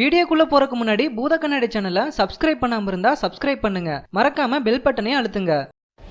வீடியோக்குள்ள போறதுக்கு முன்னாடி பூத கண்ணாடி சேனலை சப்ஸ்கிரைப் பண்ணாம இருந்தா சப்ஸ்கிரைப் பண்ணுங்க. மறக்காம பெல் பட்டனையும் அழுத்துங்க.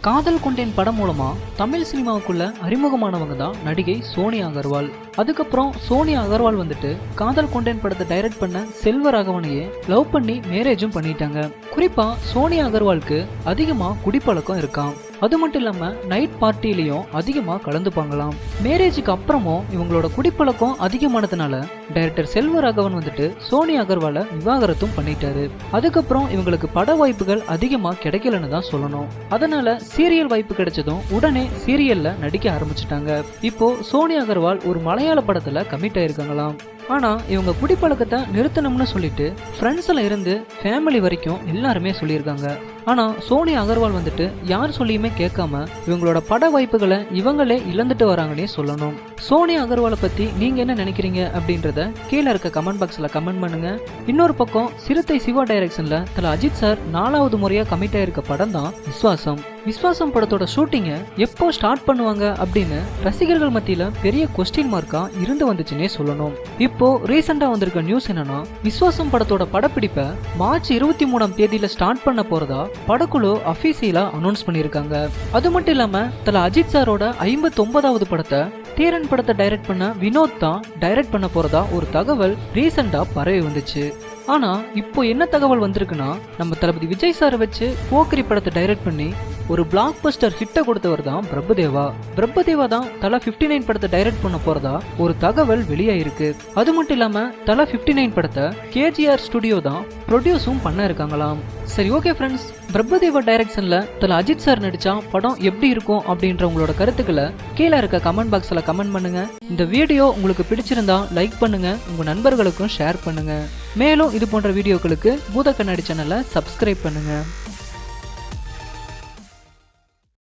காதல் கொண்டேன் படம் மூலமா தமிழ் சினிமாவுக்குள்ள அறிமுகமானவங்க தான் நடிகை சோனியா அகர்வால். அதுக்கப்புறம் சோனியா அகர்வால் வந்துட்டு காதல் கொண்டேன் படத்தை டைரக்ட் பண்ண செல்வராகவனையே லவ் பண்ணி மேரேஜும் பண்ணிட்டாங்க. குறிப்பா சோனியா அகர்வாலுக்கு அதிகமா குடிப்பழக்கம் இருக்காம். அது மட்டும் இல்லாம நைட் பார்ட்டிலையும் அதிகமா கலந்துப்பாங்களாம் மேரேஜுக்கு அப்புறமும் இவங்களோட குடிப்பழக்கம் அதிகமானதுனால டைரக்டர் செல்வராகவன் வந்துட்டு சோனி அகர்வாலை விவாகரத்தும் பண்ணிட்டாரு. அதுக்கப்புறம் இவங்களுக்கு பட வாய்ப்புகள் அதிகமா கிடைக்கலன்னு தான் சொல்லணும். அதனால சீரியல் வாய்ப்பு கிடைச்சதும் உடனே சீரியல்ல நடிக்க ஆரம்பிச்சிட்டாங்க. இப்போ சோனி அகர்வால் ஒரு மலையாள படத்துல கமிட் ஆயிருக்காங்களாம். ஆனா இவங்க குடிப்பழக்கத்தை நிறுத்தணும்னு சொல்லிட்டு ஃப்ரெண்ட்ஸ்ல இருந்து ஃபேமிலி வரைக்கும் எல்லாருமே சொல்லியிருக்காங்க. ஆனால் சோனி அகர்வால் வந்துட்டு யார் சொல்லியுமே கேட்காம இவங்களோட பட வாய்ப்புகளை இவங்களே இழந்துட்டு வராங்கன்னே சொல்லணும். சோனி அகர்வாலை பற்றி நீங்கள் என்ன நினைக்கிறீங்க அப்படின்றத கீழே இருக்க கமெண்ட் பாக்ஸில் கமெண்ட் பண்ணுங்க. இன்னொரு பக்கம் சிறுத்தை சிவா டைரக்ஷனில் தல அஜித் சார் நாலாவது முறையாக கமிட் ஆயிருக்க படம் தான் விஸ்வாசம். விஸ்வாசம் படத்தோட ஷூட்டிங்கை எப்போ ஸ்டார்ட் பண்ணுவாங்க அப்படின்னு ரசிகர்கள் மத்தியில் பெரிய கொஸ்டின் மார்க்காக இருந்து வந்துச்சுன்னே சொல்லணும். இப்போ ரீசெண்டாக வந்திருக்க நியூஸ் என்னன்னா விஸ்வாசம் படத்தோட படப்பிடிப்பை மார்ச் இருபத்தி மூணாம் தேதியில் ஸ்டார்ட் பண்ண போறதா படக்குழு அபிஷியலா அனௌன்ஸ் பண்ணியிருக்காங்க. அது மட்டும் இல்லாம தல அஜித் சாரோட ஐம்பத்தி ஒன்பதாவது படத்தை தீரன் படத்தை டைரக்ட் பண்ண வினோத் தான் டைரக்ட் பண்ண போறதா ஒரு தகவல் ரீசெண்டா பரவி வந்துச்சு. ஆனா இப்போ என்ன தகவல் வந்திருக்குன்னா நம்ம தளபதி விஜய் சாரை வச்சு போக்கரி படத்தை டைரக்ட் பண்ணி ஒரு பிளாக் பஸ்டர் ஹிட்டை கொடுத்தவர் தான் பிரபுதேவா. பிரபுதேவா தான் தலா 59 நைன் படத்தை டைரக்ட் பண்ண போறதா ஒரு தகவல் வெளியாயிருக்கு. அது மட்டும் இல்லாம தலா 59 நைன் படத்தை கேஜிஆர் ஸ்டுடியோ தான் ப்ரொடியூஸும் பண்ண இருக்காங்களாம். சரி ஓகே ஃப்ரெண்ட்ஸ் பிரபுதேவா டைரக்ஷன்ல தல அஜித் சார் நடிச்சா படம் எப்படி இருக்கும் அப்படின்ற உங்களோட கருத்துக்களை கீழே இருக்க கமெண்ட் பாக்ஸ்ல கமெண்ட் பண்ணுங்க. இந்த வீடியோ உங்களுக்கு பிடிச்சிருந்தா லைக் பண்ணுங்க உங்க நண்பர்களுக்கும் ஷேர் பண்ணுங்க. மேலும் இது போன்ற வீடியோக்களுக்கு பூத கண்ணாடி சேனலை சப்ஸ்கிரைப் பண்ணுங்க.